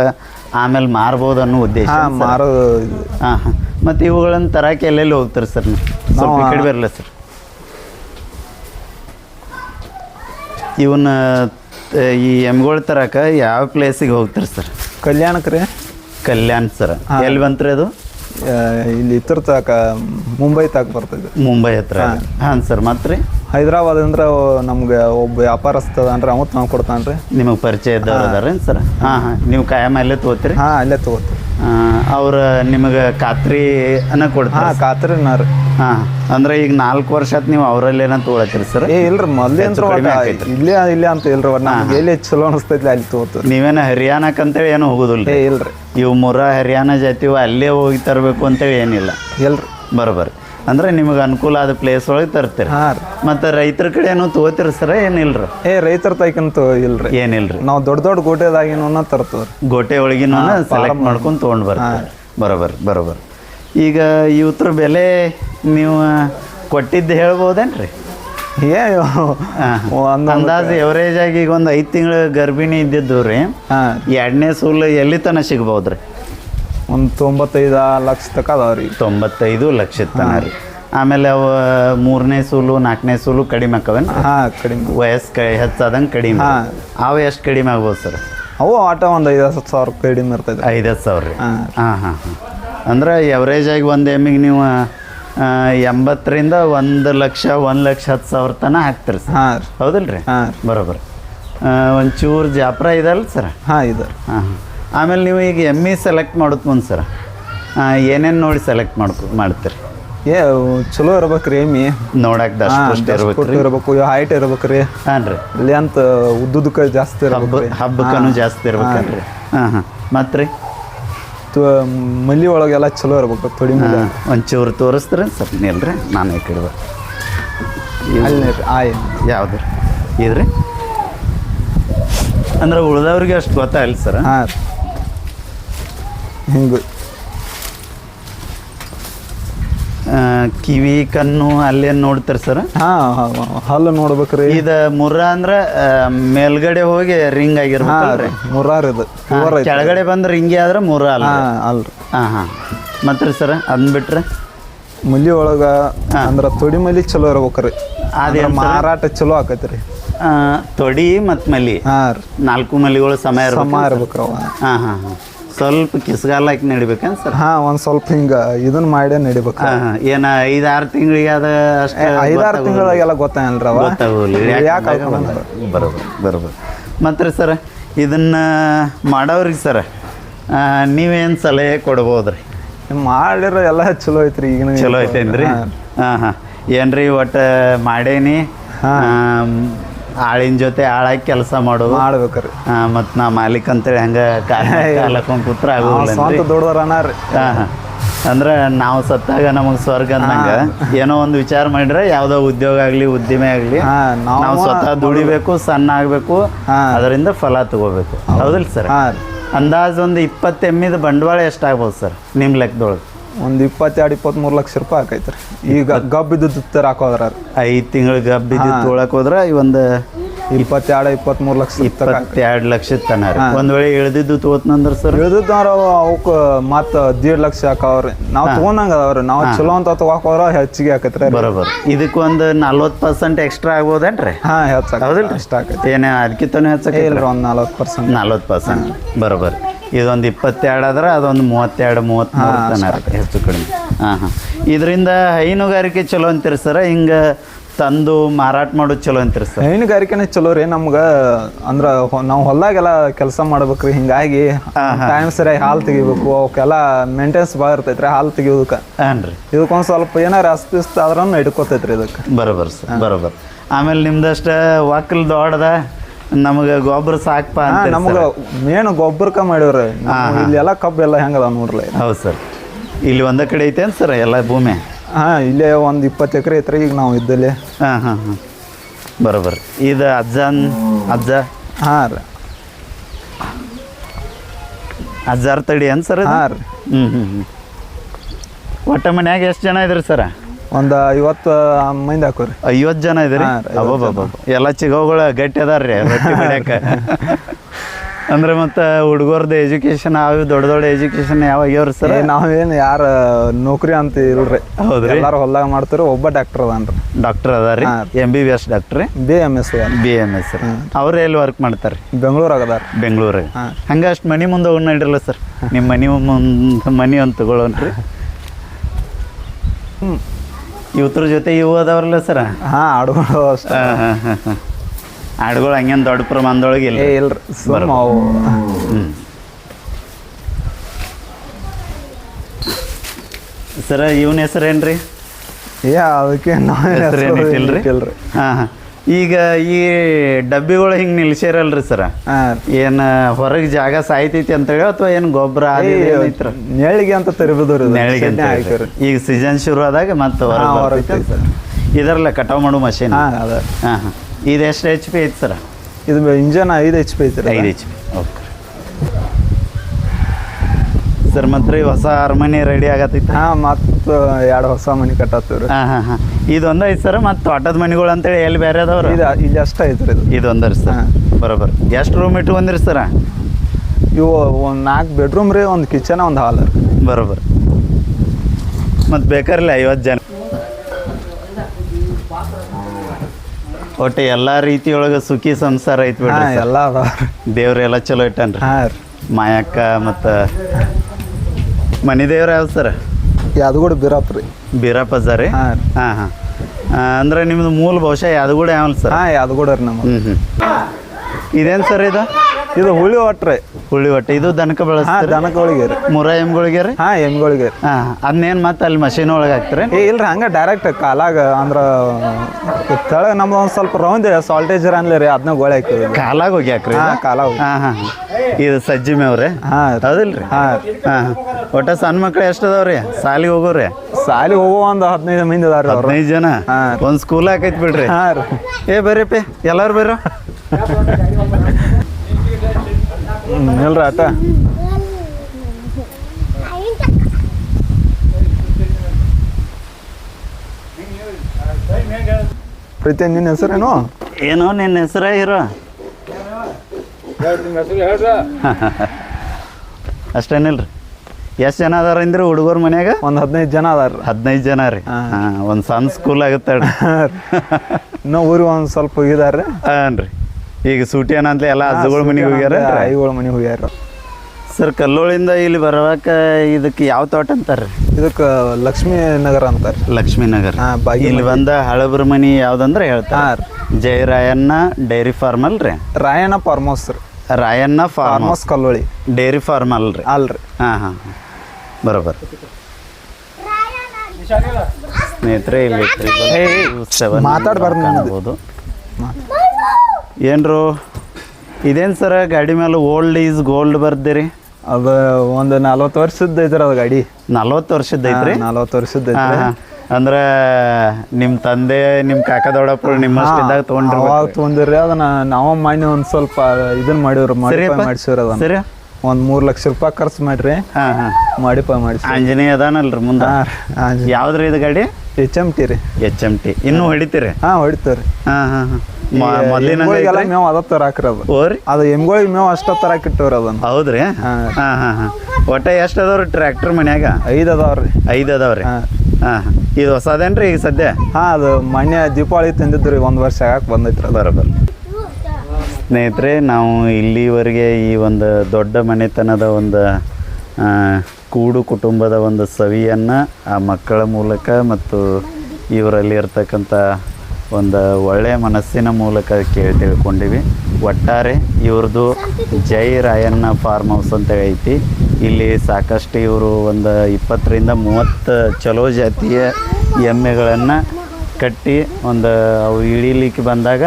ಆಮೇಲೆ ಮಾರ್ಬೋದು ಅನ್ನೋ ಉದ್ದೇಶ ಹಾಂ ಮಾರೋ ಹಾಂ ಹಾಂ. ಮತ್ತು ಇವುಗಳನ್ನು ತರಕ್ಕೆ ಎಲ್ಲೆಲ್ಲಿ ಹೋಗ್ತಾರೆ ಸರ್ ನೀವು? ಸ್ವಲ್ಪ ಈ ಕಡೆ ಬರಲ್ಲ ಸರ್. ಇವನ್ನ ಈ ಎಮ್ಗಳು ತರಕ ಯಾವ ಪ್ಲೇಸಿಗೆ ಹೋಗ್ತಾರೆ ಸರ್? ಕಲ್ಯಾಣಕ್ಕೆ ರೀ ಕಲ್ಯಾಣ್ ಸರ್. ಎಲ್ಲಿ ಬಂತ್ರಿ ಅದು? ಇಲ್ಲಿ ಇತರ ತಕ ಮುಂಬೈ ತಕ ಬರ್ತದೆ ಮುಂಬೈ ಹತ್ರ. ಹಾಂ. ಸರ್ ಮತ್ತೆ ರೀ ಹೈದರಾಬಾದ್ ಅಂದ್ರೆ ನಮ್ಗೆ ಒಬ್ಬ ವ್ಯಾಪಾರಸ್ಥ ಅಂದ್ರೆ ಅವತ್ತು ನಾವು ಕೊಡ್ತಾನೆ ರೀ. ನಿಮಗೆ ಪರಿಚಯ ಇದ್ದವ್ರು ಅದಾರೇನು ಸರ್? ಹಾಂ ಹಾಂ. ನೀವು ಕಾಯಂ ಅಲ್ಲೇ ತಗೋತೀರಿ? ಹಾಂ ಅಲ್ಲೇ ತಗೋತೀವಿ. ಅವ್ರು ನಿಮಗೆ ಖಾತ್ರಿ ಅನ್ನ ಕೊಡ್ತಾರೆ ಕಾತ್ರಿನ ರೀ. ಹಾಂ. ಅಂದ್ರೆ ಈಗ ನಾಲ್ಕು ವರ್ಷ ಆತ್ ನೀವು ಅವರಲ್ಲೇನ ತೊಗೊಳತ್ತೀರಿ ಸರ್? ಏ ಇಲ್ರಿ ಮೊದ್ಲೇ ಅಂತ ಕಡಿಮೆ ಆಕೈತ್ರಿ. ಇಲ್ಲೇ ಇಲ್ಲೇ ಅಂತ ಇಲ್ರಿ ನಮ್ಗೆ ಎಲ್ಲಿ ಚಲೋ ಅನಿಸ್ತೈತಿ ಅಲ್ಲಿ ತಗೋತೀವಿ ನೀವೇನ ಹರಿಯಾಣಕ್ಕಂತೇಳಿ ಏನು ಹೋಗೋದಿಲ್ಲ ಏ ಇಲ್ರಿ. ಇವು ಮುರ ಹರಿಯಾಣ ಜಾತಿವು ಅಲ್ಲೇ ಹೋಗಿ ತರಬೇಕು ಅಂತೇಳಿ ಏನಿಲ್ಲ. ಇಲ್ರಿ ಬರೋಬ್ಬರಿ ಅಂದ್ರೆ ನಿಮಗೆ ಅನುಕೂಲ ಆದ ಪ್ಲೇಸ್ ಒಳಗೆ ತರ್ತೀರಿ. ಹಾಂ ರೀ. ಮತ್ತು ರೈತರ ಕಡೆ ಏನು ತೊಗೋತೀರಿ ಸರ್? ಏನಿಲ್ರಿ? ಏ ರೈತರ ತೈಕಂತ ಇಲ್ರಿ. ಏನಿಲ್ರಿ. ನಾವು ದೊಡ್ಡ ದೊಡ್ಡ ಗೋಟೆದಾಗಿನ ತರ್ತವ್ರಿ. ಗೋಟೆ ಒಳಗಿನ ಸೆಲೆಕ್ಟ್ ಮಾಡ್ಕೊಂಡು ತೊಗೊಂಡು ಬರ್ತೀರಿ. ಬರೋಬ್ಬರಿ ಬರೋಬ್ಬರಿ ಈಗ ಇವತ್ರ ಬೆಲೆ ನೀವು ಕೊಟ್ಟಿದ್ದು ಹೇಳ್ಬೋದೇನ್ರಿ? ಏ ಒಂದು ಅಂದಾಜು ಎವರೇಜ್ ಆಗಿ ಈಗ ಒಂದು ಐದು ತಿಂಗಳು ಗರ್ಭಿಣಿ ಇದ್ದಿದ್ದು ರೀ ಹಾಂ. ಎರಡನೇ ಸೂಲು ಎಲ್ಲಿ ತನಕ ಸಿಗ್ಬೋದು ರೀ ಒಂದು ತೊಂಬತ್ತೈದು ಲಕ್ಷ ತನಕ ಅದಾವ ರೀ. ತೊಂಬತ್ತೈದು ಲಕ್ಷದ ತನ ರೀ. ಆಮೇಲೆ ಅವು ಮೂರನೇ ಸೂಲು ನಾಲ್ಕನೇ ಸೂಲು ಕಡಿಮೆ ಆಕವೇನು ಹಾಂ ಕಡಿಮೆ. ವಯಸ್ಸು ಕ ಹೆಚ್ಚಾದಂಗೆ ಕಡಿಮೆ. ಹಾಂ. ಅವು ಎಷ್ಟು ಕಡಿಮೆ ಆಗ್ಬೋದು ಸರ್? ಅವು ಆಟೋ ಒಂದು ಐದು ಹತ್ತು ಸಾವಿರ ಕಡಿಮೆ ಇರ್ತೈತೆ. ಐದು ಹತ್ತು ಸಾವಿರ ರೀ. ಹಾಂ ಹಾಂ ಹಾಂ. ಅಂದ್ರೆ ಎವರೇಜ್ ಆಗಿ ಒಂದು ಎಮ್ಮಿಗೆ ನೀವು ಎಂಬತ್ತರಿಂದ ಒಂದು ಲಕ್ಷ ಒಂದು ಲಕ್ಷ ಹತ್ತು ಸಾವಿರ ತನಕ ಹಾಕ್ತೀರಿ ಸರ್. ಹಾಂ ರೀ. ಹೌದಿಲ್ಲ ರೀ. ಹಾಂ ಬರೋಬ್ಬರ ಒಂಚೂರು ಜಾಪ್ರ ಇದಲ್ಲ ಸರ್? ಹಾಂ ಇದು. ಹಾಂ ಹಾಂ. ಆಮೇಲೆ ನೀವು ಈಗ ಎಮ್ಮಿ ಸೆಲೆಕ್ಟ್ ಮಾಡೋದು ಮುಂದೆ ಸರ್ ಏನೇನು ನೋಡಿ ಸೆಲೆಕ್ಟ್ ಮಾಡ್ಕೊ ಮಾಡ್ತೀರಿ? ಏ ಚಲೋ ಇರ್ಬೇಕು ರೀ ಎಮ್ಮಿ ನೋಡಕ್ಕೆ ದಷ್ಟ ಇರ್ಬೇಕು ಹೈಟ್ ಇರ್ಬೇಕು ರೀ ಹಾಂ ರೀ. ಇಲ್ಲಿ ಅಂತ ಉದ್ದುದಕ್ಕೆ ಜಾಸ್ತಿ ಇರ್ಬೇಕು ಹಬ್ಬಕ್ಕೂ ಜಾಸ್ತಿ ಇರ್ಬೇಕಲ್ರಿ ಹಾಂ. ಹಾಂ ಮತ್ತು ರೀ ತು- ಮಲ್ಲಿ ಒಳಗೆಲ್ಲ ಚಲೋ ಇರ್ಬೇಕು ತೊಡಿ ಮಲ್ಲಿ. ಒಂಚೂರು ತೋರಿಸ್ತಾರೆ? ಸ್ವಲ್ಪ ನಿಲ್ರಿ ನಾನು ಈ ಕಡೆ ಬರ್- ಅಲ್ಲಿ ರೀ ಆ ಎಮ್ಮಿ ಯಾವ್ದು ರೀ ಇದ್ರಿ? ಅಂದ್ರೆ ಉಳ್ದವ್ರಿಗೆ ಅಷ್ಟು ಗೊತ್ತಾಗಲಿ ಸರ್. ಹಾಂ ಹಿಂಗೆ. ಕಿವಿ ಕಣ್ಣು ಅಲ್ಲೇನು ನೋಡ್ತಾರೆ ಸರ್? ಹಾಂ ಹಲ್ಲು ನೋಡ್ಬೇಕ್ರಿ. ಇದು ಮುರ್ರ ಅಂದ್ರೆ ಮೇಲ್ಗಡೆ ಹೋಗಿ ರಿಂಗ್ ಆಗಿರ್ಬೇಕಲ್ರಿ? ರೀ ಮುರಾರ್ ಇದು ಕೆಳಗಡೆ ಬಂದ್ರೆ ರಿಂಗಿ ಆದ್ರೆ ಮುರ್ರ ಅಲ್ಲ ಹಾಂ ಅಲ್ರಿ. ಹಾಂ ಹಾಂ. ಮತ್ತೆ ಸರ್ ಅದನ್ನ ಬಿಟ್ರೆ? ಮಲ್ಲಿ ಒಳಗ ಅಂದ್ರ ತೊಡಿ ಮಲ್ಲಿ ಚಲೋ ಇರ್ಬೇಕ್ರಿ. ಅದೇ ಮಾರಾಟ ಚಲೋ ಆಕೈತಿ ರೀ ಆ, ತೊಡಿ ಮತ್ತು ಮಲಿ ಹಾಂ ನಾಲ್ಕು ಮಲಿಗಳು ಸಮಯ ಸಮ ಇರ್ಬೇಕ್ರಿ ಹಾಂ ಹಾಂ ಹಾಂ. ಸ್ವಲ್ಪ ಕಿಸ್ಗಾಲ ಹಾಕಿ ನಡಿಬೇಕೇನು ಸರ್? ಹಾ ಒಂದು ಸ್ವಲ್ಪ ಹಿಂಗ ಇದನ್ನ ಮಾಡೇ ನಡಿಬೇಕು. ಹಾಂ ಹಾಂ. ಏನು ಐದು ಆರು ತಿಂಗಳಿಗೆ ಅದ ಅಷ್ಟೇ ಐದಾರು ತಿಂಗಳಿಗೆಲ್ಲ ಗೊತ್ತಾಗಲ್ರಿ ಅವ. ಯಾಕೆ ಬರೋಬರ್ ಬರೋಬರ್ ಮತ್ತು ಸರ್ ಇದನ್ನ ಮಾಡೋರಿಗೆ ಸರ್. ನೀವೇನು ಸಲಹೆ ಕೊಡ್ಬೋದು ರೀ ಮಾಡಿರೋ ಎಲ್ಲ ಚಲೋ ಐತ್ರಿ ಈಗಿನ ಚಲೋ ಐತೇನ್ರಿ? ಹಾಂ. ಹಾಂ ಏನ್ರಿ ಒಟ್ಟು ಮಾಡೇನಿ? ಆಳಿನ ಜೊತೆ ಆಳಾಗಿ ಕೆಲಸ ಮಾಡೋದು. ಮಾಡ್ಬೇಕ್ರಿ. ಮತ್ತು ನಾ ಮಾಲೀಕ ಅಂತೇಳಿ ಹಂಗೆ ಕಾಲಕ್ಕೊಂದು ಕೂತ್ರ ಆಗೋದಿಲ್ಲ ಅಂದ್ರೆ ನಾವು ಸತ್ತಾಗ ನಮಗೆ ಸ್ವರ್ಗ ಅಂದಂಗ ಏನೋ ಒಂದು ವಿಚಾರ ಮಾಡಿದ್ರೆ ಯಾವ್ದೋ ಉದ್ಯೋಗ ಆಗ್ಲಿ ಉದ್ದಿಮೆ ಆಗ್ಲಿ ನಾವು ಸ್ವತಃ ದುಡಿಬೇಕು ಸಣ್ಣ ಆಗ್ಬೇಕು. ಅದರಿಂದ ಫಲ ತಗೋಬೇಕು. ಹೌದಿಲ್ಲ ಸರ್? ಅಂದಾಜ್ ಒಂದು ಇಪ್ಪತ್ತು ಎಮ್ಮಿದ ಬಂಡವಾಳ ಎಷ್ಟಾಗ್ಬೋದು ಸರ್ ನಿಮ್ಮ ಲೆಕ್ಕದೊಳಗೆ? ಒಂದು ಇಪ್ಪತ್ತೆರಡು ಇಪ್ಪತ್ತ್ಮೂರು ಲಕ್ಷ ರೂಪಾಯಿ ಆಕೈತ್ರಿ ಈಗ ಗಬ್ಬಿದ್ದು ತರ ಹಾಕೋದ್ರ ಐದು ತಿಂಗಳು ಗಬ್ಬಿದ್ದು ತೊಳಕ್ ಹೋದ್ರೆ ಒಂದು ಇಪ್ಪತ್ತೆರಡು ಇಪ್ಪತ್ತ್ಮೂರು ಲಕ್ಷ ಇಪ್ಪತ್ತೆರಡು ಲಕ್ಷದ ತನ ರೀ. ಒಂದು ವೇಳೆ ಇಳ್ದಿದ್ದು ತೋತ್ನಂದ್ರೆ ಸರ್? ಇಳಿದಿದ್ದವ್ರ ಅವಕ್ಕೆ ಮತ್ತೆ ದೇಡ್ ಲಕ್ಷ ಹಾಕವ್ರಿ. ನಾವು ತೊಗೊಂಡಂಗ ಅದಾವ್ರಿ ನಾವು ಚಲೋ ಅಂತ ತಗೋಕೋರ ಹೆಚ್ಚಿಗೆ ಹಾಕತ್ರಿ ಬರೋಬರ್. ಇದಕ್ಕೆ ಒಂದು ನಲ್ವತ್ತು ಪರ್ಸೆಂಟ್ ಎಕ್ಸ್ಟ್ರಾ ಆಗ್ಬೋದೇನ್ರಿ? ಹಾಂ ಹೆಚ್ಚ ಹೌದಿಲ್ಲ ಅಷ್ಟ ಆಕೈತಿ ಏನೇ ಅದಕ್ಕಿಂತನೂ ಹೆಚ್ಚಕ್ಕೆ ಇಲ್ರಿ ಒಂದು ನಲ್ವತ್ತು ಪರ್ಸೆಂಟ್. ನಲ್ವತ್ತು ಪರ್ಸೆಂಟ್. ಬರೋಬರ್. ಇದೊಂದು ಇಪ್ಪತ್ತೆರಡು ಆದ್ರೆ ಅದೊಂದು ಮೂವತ್ತೆರಡು ಮೂವತ್ತ್ಮೂರು ತನ ರೀ, ಹೆಚ್ಚು ಕಡಿಮೆ. ಹಾಂ ಹಾಂ. ಇದರಿಂದ ಹೈನುಗಾರಿಕೆ ಚಲೋ ಅಂತೀರಿ ಸರ್ ಹಿಂಗೆ ತಂದು ಮಾರಾಟ ಮಾಡೋದು ಚಲೋ ಅಂತೀರಿ ಸರ್ ಹೈನುಗಾರಿಕೆನೇ ಚಲೋ ರೀ ನಮ್ಗೆ ಅಂದ್ರೆ ಹೊ- ನಾವು ಹೊಲ್ದಾಗೆಲ್ಲ ಕೆಲಸ ಮಾಡ್ಬೇಕ್ರಿ ಹಿಂಗಾಗಿ ಟೈಮ್ ಸರಿಯಾಗಿ ಹಾಲು ತೆಗಿಬೇಕು ಅವಕ್ಕೆಲ್ಲ ಮೇಂಟೆನ್ಸ್ ಭಾಳ ಇರ್ತೈತ್ರಿ ಹಾಲು ತೆಗಿಯೋದಕ್ಕೆ. ಹಾಂ ರೀ. ಇದಕ್ಕೊಂದು ಸ್ವಲ್ಪ ಏನಾರ ಅಸ್ತಿಸ್ತ ಆದ್ರೂ ಹಿಡ್ಕೊತೈತ್ರಿ ಇದಕ್ಕೆ. ಬರೋಬರ್ ಸರ್ ಬರೋಬರ್. ಆಮೇಲೆ ನಿಮ್ದಷ್ಟು ವಾಕಲ್ ದೊಡ್ಡದ ನಮಗೆ ಗೊಬ್ಬರ ಸಾಕಪ್ಪ ನಮ್ಗೆ ಮೇನ್ ಗೊಬ್ಬರಕ್ಕೆ ಮಾಡಿವ್ರಿ. ಇಲ್ಲೆಲ್ಲ ಕಬ್ಬು ಎಲ್ಲ ಹೆಂಗದ ನೋಡ್ರಿ. ಹೌದು ಸರ್. ಇಲ್ಲಿ ಒಂದ ಕಡೆ ಐತೇನು ಸರ್ ಎಲ್ಲ ಭೂಮಿ? ಹಾಂ ಇಲ್ಲೇ ಒಂದು ಇಪ್ಪತ್ತು ಎಕರೆ ಐತ್ರಿ ಈಗ ನಾವು ಇದ್ದಲ್ಲಿ. ಹಾಂ ಹಾಂ ಹಾಂ. ಬರೋಬರ್. ಇದು ಅಜ್ಜನ್ ಅಜ್ಜ? ಹಾಂ ರೀ. ಅಜ್ಜಾರ್ ತಡಿ ಏನು ಸರ್ ಹಾಂ ರೀ. ಹ್ಞೂ ಹ್ಞೂ ಹ್ಞೂ ಒಟ್ಟ ಮನ್ಯಾಗ ಎಷ್ಟು ಜನ ಇದ್ರಿ ಸರ್? ಒಂದು ಐವತ್ತು ಮಂದಿ ಹಾಕೋರಿ. ಐವತ್ತು ಜನ ಇದ್ರಿ? ಅಬ್ಬಬ್ಬಬ್ಬ. ಎಲ್ಲ ಚಿಗೋಗಳು ಗಟ್ಟಿ ಅದಾರ್ರಿ ರೊಟ್ಟಿ ಅಂದ್ರೆ ಮತ್ತೆ ಹುಡುಗರ್ದು ಎಜುಕೇಶನ್ ಅವು ದೊಡ್ಡ ದೊಡ್ಡ ಎಜುಕೇಶನ್ ಯಾವ ಆಗ್ಯಾವ್ರಿ ಸರ್? ನಾವೇನು ಯಾರ ನೌಕರಿ ಅಂತ ಇಲ್ರಿ ಹೌದ್ರಿ? ಎಲ್ಲಾರು ಹೊಲ್ದಾಗ ಮಾಡ್ತಾರ ಒಬ್ಬ ಡಾಕ್ಟರ್ ಅದಾನ್ರಿ. ಡಾಕ್ಟರ್ ಅದಾರಿ M B B S ಡಾಕ್ಟ್ರಿ? B M S B M S ಅವ್ರು ಎಲ್ಲಿ ವರ್ಕ್ ಮಾಡ್ತಾರೆ ಬೆಂಗಳೂರಾಗ ಅದಾರ. ಬೆಂಗಳೂರಿಗೆ ಹಂಗ ಹಂಗೆ ಅಷ್ಟು ಮನೆ ಮುಂದೆ ಹೋಗಿ ನಡಿರಲ್ಲ ಸರ್. ನಿಮ್ಮ ಮನೆ ಮುಂದೆ ಮನೆ ಅಂತ ತಗೊಳ್ಳೋನ್ರಿ ಹ್ಞೂ ಇವತ್ರ ಜೊತೆ ಇವು ಅದಾವ್ರಲ್ಲ ಸರ? ಹಾಂ ಹಾಡುಗಳು ಅಷ್ಟ. ಹಾಡುಗಳು ಹಂಗೇನು ದೊಡ್ಡ ಪ್ರಮಾಣದೊಳಗೆ ಇಲ್ಲ ಇಲ್ರಿ. ಸುಮ್ಮ ಅವು. ಹ್ಞೂ ಸರ ಇವನ ಹೆಸರು ಏನ್ರಿ ಏ ಅದಕ್ಕೆ ಹೆಸರು ಇಲ್ರಿ ಹಾಂ ಹಾಂ. ಈಗ ಈ ಡಬ್ಬಿಗಳು ಹಿಂಗೆ ನಿಲ್ಸಿರಲ್ರಿ ಸರ್? ಏನು ಹೊರಗೆ ಜಾಗ ಸಾಯ್ತೈತಿ ಅಂತೇಳಿ ಅಥವಾ ಏನು ಗೊಬ್ಬರ ನೆಳಿಗೆ ಅಂತ ತರಬಹುದು ನೆಳಿಗೆ ಅಂತ ಈಗ ಸೀಸನ್ ಶುರು ಆದಾಗ ಮತ್ತೆ ಇದರಲ್ಲ ಕಟಾವ್ ಮಾಡೋ ಮಷೀನ್ ಇದು ಎಷ್ಟು ಎಚ್ ಪಿ ಐತಿ ಸರ್? ಇದು ಇಂಜನ್ ಐದು ಎಚ್ ಪಿ ಐತಿ ಐದು ಎಚ್ ಪಿ ಓಕೆ ಸರ್ ಮತ್ತೆ ರೀ ಹೊಸ ಅರಮನೆ ರೆಡಿ ಆಗತ್ತೈತೆ? ಹಾಂ ಮತ್ತು ಎರಡು ಹೊಸ ಮನೆ ಕಟ್ಟತ್ತೀವ್ರಿ. ಹಾಂ ಹಾಂ ಹಾಂ. ಇದೊಂದು ಐತೆ ಸರ್ ಮತ್ತು ತೋಟದ ಮನೆಗಳು ಅಂತೇಳಿ ಎಲ್ಲಿ ಬೇರೆ ಅದಾವ್ರ ಇದು ಇಲ್ಲಿ ಅಷ್ಟ ಐತ್ರಿ ಇದು. ರೀ ಸರ್. ಹಾಂ. ಬರೋಬರ್. ಎಷ್ಟು ರೂಮ್ ಇಟ್ಕೊಂಡ್ರಿ ಸರ? ಇವು ಒಂದು ನಾಲ್ಕು ಬೆಡ್ರೂಮ್ ರೀ ಒಂದು ಕಿಚನ್ ಒಂದು ಹಾಲ್ ರೀ. ಬರೋಬರ್. ಮತ್ತು ಬೇಕಾರಿಲ್ಲ ಐವತ್ತು ಜನ. ಒಟ್ಟು ಎಲ್ಲ ರೀತಿಯೊಳಗೆ ಸುಖಿ ಸಂಸಾರ ಐತ್ ಹಾಂ ಬಿಡ್ರಿ ಎಲ್ಲ ಅದಾವ ದೇವ್ರ ಎಲ್ಲ ಚಲೋ ಇಟ್ಟನ್ರಿ. ಹಾಂ ರೀ. ಮಾಯಕ್ಕ ಮತ್ತು ಮನೆ ದೇವ್ರ ಯಾವ್ದು ಸರ್? ಯಾದಗೂಡ ಬಿರಪ್ ರೀ. ಬೀರಪ್ಪಜ್ಜ ರೀ? ಹಾಂ ರೀ. ಹಾಂ ಹಾಂ. ಅಂದ್ರೆ ನಿಮ್ದು ಮೂಲ ಬಹುಶಃ ಯಾವ ಯಾವಲ್ಲ ಸರ್? ಹಾಂ ಯಾದಗೂಡ ರೀ ನಮ್ಮ ಹ್ಞೂ ಹ್ಞೂ ಇದೇನು ಸರ್ ಇದು? ಇದು ಹುಳಿ ಒಟ್ಟು ರೀ ಹುಳಿ ಹೊಟ್ಟೆ. ಇದು ದನಕ ಬಳಸ್ತಾರೆ? ದನಗಳಿಗೆ ರೀ. ಮುರ ಎಮ್ಗಳಿಗೆ ರೀ? ಹಾಂ ಎಮ್ಗಳಿಗೆ ರೀ. ಹಾಂ ಅದನ್ನೇನು ಮತ್ತೆ ಅಲ್ಲಿ ಮಷೀನ್ ಒಳಗೆ ಹಾಕ್ತಾರೆ ಏ ಇಲ್ರಿ ಹಂಗೆ ಡೈರೆಕ್ಟ್ ಕಾಲಾಗ ಅಂದ್ರೆ ಕೆಳಗೆ ನಮ್ದು ಒಂದು ಸ್ವಲ್ಪ ರೌಂಡ್ ಸಾಲ್ಟೇಜ್ ಅನ್ಲಿ ರೀ ಅದನ್ನ ಗೋಳೆ ಹಾಕ್ತೀವಿ ಕಾಲಾಗ ಹೋಗಿ ಹಾಕ್ರಿ ಹಾಂ ಕಾಲಾಗ ಹಾಂ ಹಾಂ ಇದು ಸಜ್ಜಿ ಮೇವ್ರಿ? ಹಾಂ ಹೌದಿಲ್ರಿ? ಹಾಂ ಹಾಂ ಒಟ್ಟ ಸಣ್ಣ ಮಕ್ಳು ಎಷ್ಟು ಅದಾವ್ರಿ ಸಾಲಿಗೆ ಹೋಗೋರಿ ಸಾಲಿ ಹೋಗೋ ಒಂದು ಹದಿನೈದು ಮಂದಿ ಅದಾರ ಹದಿನೈದು ಜನ. ಒಂದು ಸ್ಕೂಲ್ ಹಾಕೈತಿ ಬಿಡ್ರಿ. ಹಾಂ ರೀ. ಏ ಬರ್ರಿ ಪೇ. ಎಲ್ಲಾರು ಬರ್ರ? ಇಲ್ರಿ ಆಟ? ಪ್ರೀತಿ ನಿನ್ನ ಹೆಸರೇನು? ಏನೋ ನಿನ್ನ ಹೆಸರ ಇರೋ. ಅಷ್ಟೇನಿಲ್ರಿ. ಎಷ್ಟು ಜನ ಅದಾರ ಅಂದ್ರೆ ಹುಡುಗರ ಮನ್ಯಾಗ? ಒಂದು ಹದಿನೈದು ಜನ ಅದಾರ. ಹದಿನೈದು ಜನ ರೀ. ಹಾಂ. ಒಂದು ಸಣ್ಣ ಸ್ಕೂಲ್ ಆಗುತ್ತೆ ಇನ್ನೂ ಊರಿಗೆ ಒಂದು ಸ್ವಲ್ಪ ಹೋಗಿದಾರ್ರಿ? ಹಾಂ ರೀ ಈಗ ಸೂಟಿ ಅಂತ ಎಲ್ಲ ಅಜ್ಜಗಳ ಮನೆಗೆ ಹೋಗ್ಯಾರ? ಐಗಳ ಮನೆಗೆ ಹೋಗ್ಯಾರ. ಸರ್ ಕಲ್ಲೋಳಿಂದ ಇಲ್ಲಿ ಬರುವಾಕ ಇದಕ್ಕೆ ಯಾವ ತೋಟ ಅಂತಾರೆ ಇದಕ್ಕೆ ಲಕ್ಷ್ಮೀ ನಗರ ಅಂತಾರೆ ಲಕ್ಷ್ಮೀ ನಗರ. ಇಲ್ಲಿ ಬಂದ ಹಳಬ್ರ ಮನಿ ಯಾವ್ದಂದ್ರೆ ಹೇಳ್ತಾರೆ. ಜಯರಾಯಣ್ಣ ಡೈರಿ ಫಾರ್ಮ್ ಅಲ್ರಿ? ರಾಯಣ್ಣ ಫಾರ್ಮ್ ಹೌಸ್ ರೀ. Rayanna farm house. Kalloli. Dairy farm ಅಲ್ರಿ? ಅಲ್ರಿ. ಹಾಂ ಹಾಂ ಬರೋಬರ್. ಸ್ನೇಹಿತರೆ ಇಲ್ಲಿ ಮಾತಾಡ್ಬಾರ್ದು ಏನ್ರು? ಇದೇನು ಸರ ಗಾಡಿ ಮೇಲೆ ಓಲ್ಡ್ ಈಸ್ ಗೋಲ್ಡ್ ಬರ್ದಿರಿ? ಅದು ಒಂದು ನಲ್ವತ್ತು ವರ್ಷದ ಐತ್ರ ಅದು ಗಾಡಿ. ನಲ್ವತ್ತು ವರ್ಷದ ಐತ್ರಿ? ನಲ್ವತ್ತು ವರ್ಷದ ಅಂದ್ರೆ ನಿಮ್ಮ ತಂದೆ ನಿಮ್ಮ ಕಾಕ ದೊಡ್ಡಪ್ಪರು ನಿಮ್ಮಷ್ಟಿದ್ದಾಗ ತೊಗೊಂಡ್ರಿ ಅವಾಗ ತೊಗೊಂಡಿರಿ ಅದನ್ನ ನಾವು ಮಾನ್ಯ ಒಂದು ಸ್ವಲ್ಪ ಇದನ್ನ ಮಾಡಿವ್ರಿ ಮಾಡಿಫೈ ಸರಿಯಪ್ಪ. ಮಾಡಿಸಿವ್ರಿ ಅದನ್ನ. ಸರಿ. ಒಂದು ಮೂರು ಲಕ್ಷ ರೂಪಾಯಿ ಖರ್ಚು ಮಾಡ್ರಿ. ಹಾಂ ಹಾಂ. ಮಾಡಿಫೈ ಮಾಡಿಸಿ ಆಂಜನೇಯ ಅದಾನಲ್ರಿ ಮುಂದೆ? ಯಾವ್ದ್ರಿ ಇದು ಗಾಡಿ? ಎಚ್ ಎಂ ಟಿ ರೀ. ಎಚ್ ಎಂ ಟಿ ಇನ್ನೂ ಹೊಡಿತೀರಿ? ಹಾಂ ಹೊಡಿತೀವ್ರಿ. ಹಾಂ ಹಾಂ ಹಾಂ. ಮೊದಲಿನ ಎಮ್ಗಳಿಗೆಲ್ಲ ಮೇವು ಅದ ತರಾಕ್ರಿ ಅದು. ಓರಿ ಅದು ಎಮ್ಗಳಿಗೆ ಮೇವು ಅಷ್ಟ ತರ ಇಟ್ಟವ್ರಿ ಅದನ್ನ. ಹೌದ್ರಿ? ಹಾಂ. ಹಾಂ ಹಾಂ ಒಟ್ಟ ಎಷ್ಟು ಅದಾವ್ರಿ ಟ್ರ್ಯಾಕ್ಟರ್ ಮನ್ಯಾಗ? ಐದು ಅದಾವ್ರಿ. ಐದು ಅದಾವ್ರಿ? ಹಾಂ. ಹಾಂ ಇದು ಹೊಸದೇನ್ರಿ ಈಗ ಸದ್ಯ? ಹಾಂ ಅದು ಮೊನ್ನೆ ದೀಪಾವಳಿ ತಂದಿದ್ರಿ ಒಂದು ವರ್ಷ ಆಗಕ್ಕೆ ಬಂದೈತ್ರಿ ಬರೋಬರ್ ಸ್ನೇಹಿತರೆ ನಾವು ಇಲ್ಲಿವರೆಗೆ ಈ ಒಂದು ದೊಡ್ಡ ಮನೆತನದ ಒಂದು ಕೂಡು ಕುಟುಂಬದ ಒಂದು ಸವಿಯನ್ನು ಆ ಮಕ್ಕಳ ಮೂಲಕ ಮತ್ತು ಇವರಲ್ಲಿ ಇರ್ತಕ್ಕಂಥ ಒಂದು ಒಳ್ಳೆಯ ಮನಸ್ಸಿನ ಮೂಲಕ ಕೇಳಿ ತಿಳ್ಕೊಂಡಿವಿ. ಒಟ್ಟಾರೆ ಇವ್ರದ್ದು ಜೈ ರಾಯಣ್ಣ ಫಾರ್ಮ್ ಹೌಸ್ ಅಂತ ಐತಿ. ಇಲ್ಲಿ ಸಾಕಷ್ಟು ಇವರು ಒಂದು ಇಪ್ಪತ್ತರಿಂದ ಮೂವತ್ತು ಚಲೋ ಜಾತಿಯ ಎಮ್ಮೆಗಳನ್ನು ಕಟ್ಟಿ ಒಂದು ಅವು ಇಳಿಲಿಕ್ಕೆ ಬಂದಾಗ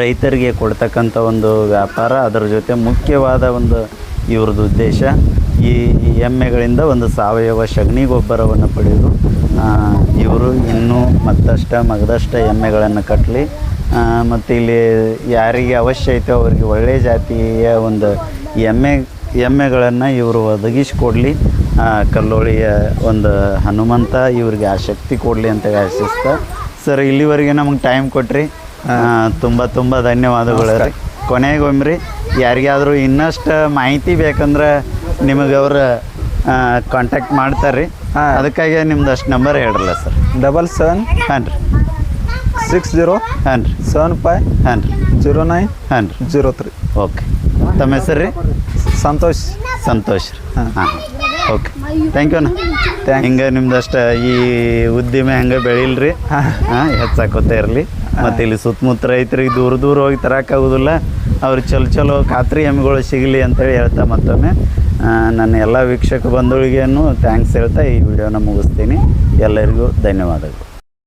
ರೈತರಿಗೆ ಕೊಡ್ತಕ್ಕಂಥ ಒಂದು ವ್ಯಾಪಾರ ಅದರ ಜೊತೆ ಮುಖ್ಯವಾದ ಒಂದು ಇವ್ರದ್ದು ಉದ್ದೇಶ ಈ ಎಮ್ಮೆಗಳಿಂದ ಒಂದು ಸಾವಯವ ಸಗಣಿ ಗೊಬ್ಬರವನ್ನು ಪಡೆದು ಇವರು ಇನ್ನೂ ಮತ್ತಷ್ಟು ಮಗದಷ್ಟ ಎಮ್ಮೆಗಳನ್ನು ಕಟ್ಟಲಿ ಮತ್ತು ಇಲ್ಲಿ ಯಾರಿಗೆ ಅವಶ್ಯ ಐತೆ ಅವರಿಗೆ ಒಳ್ಳೆಯ ಜಾತಿಯ ಒಂದು ಎಮ್ಮೆ, ಎಮ್ಮೆಗಳನ್ನು ಇವರು ಒದಗಿಸ್ಕೊಡ್ಲಿ. ಕಲ್ಲೋಳಿಯ ಒಂದು ಹನುಮಂತ ಇವರಿಗೆ ಆ ಶಕ್ತಿ ಕೊಡಲಿ ಅಂತ ಆಶಿಸ್ತಾ. ಸರ್, ಇಲ್ಲಿವರೆಗೆ ನಮಗೆ ಟೈಮ್ ಕೊಟ್ರಿ. ತುಂಬ ತುಂಬ ಧನ್ಯವಾದಗಳು ರೀ ಕೊನೆಗೊಮ್ಮೆ ಯಾರಿಗಾದರೂ ಇನ್ನಷ್ಟು ಮಾಹಿತಿ ಬೇಕಂದ್ರೆ ನಿಮಗೆ ಅವ್ರು ಕಾಂಟ್ಯಾಕ್ಟ್ ಮಾಡ್ತಾರೆ ರೀ ಹಾಂ. ಅದಕ್ಕಾಗಿ ನಿಮ್ದು ಅಷ್ಟು ನಂಬರ್ ಹೇಳ್ರಲ್ಲ ಸರ್ ಡಬಲ್ ಸೆವೆನ್ ಹಾಂ ರೀ. ಸಿಕ್ಸ್ ಜೀರೋ ಹಾಂ ರೀ. ಸೆವೆನ್ ಫೈವ್ ಹಾಂ ರೀ. ಜೀರೋ ನೈನ್ ಹಾಂ ರೀ. Zero three. ಓಕೆ. ತಮ್ಮ ಹೆಸರು ರೀ? ಸಂತೋಷ್. ಸಂತೋಷ್ ರೀ. ಹಾಂ. ಹಾಂ. ಓಕೆ. ಥ್ಯಾಂಕ್ ಯು ಅಣ್ಣ. ಹಿಂಗೆ ನಿಮ್ದು ಅಷ್ಟು ಈ ಉದ್ದಿಮೆ ಹಂಗೆ ಬೆಳಿಲ್ರಿ. ಹಾಂ ಹೆಚ್ಚಾಕೋತಾ ಇರಲಿ. ಮತ್ತು ಇಲ್ಲಿ ಸುತ್ತಮುತ್ತ ರೈತರಿಗೆ ದೂರ ದೂರ ಹೋಗಿ ತರೋಕ್ಕಾಗೋದಿಲ್ಲ ಅವ್ರು ಚಲೋ ಚಲೋ ಖಾತ್ರಿ ಎಮ್ಮೆಗಳು ಸಿಗಲಿ ಅಂತೇಳಿ ಹೇಳ್ತಾ ಮತ್ತೊಮ್ಮೆ. ನನ್ನ ಎಲ್ಲ ವೀಕ್ಷಕ ಬಂಧುಗಳಿಗೇನು ಥ್ಯಾಂಕ್ಸ್ ಹೇಳ್ತಾ ಈ ವಿಡಿಯೋನ ಮುಗಿಸ್ತೀನಿ. ಎಲ್ಲರಿಗೂ ಧನ್ಯವಾದಗಳು.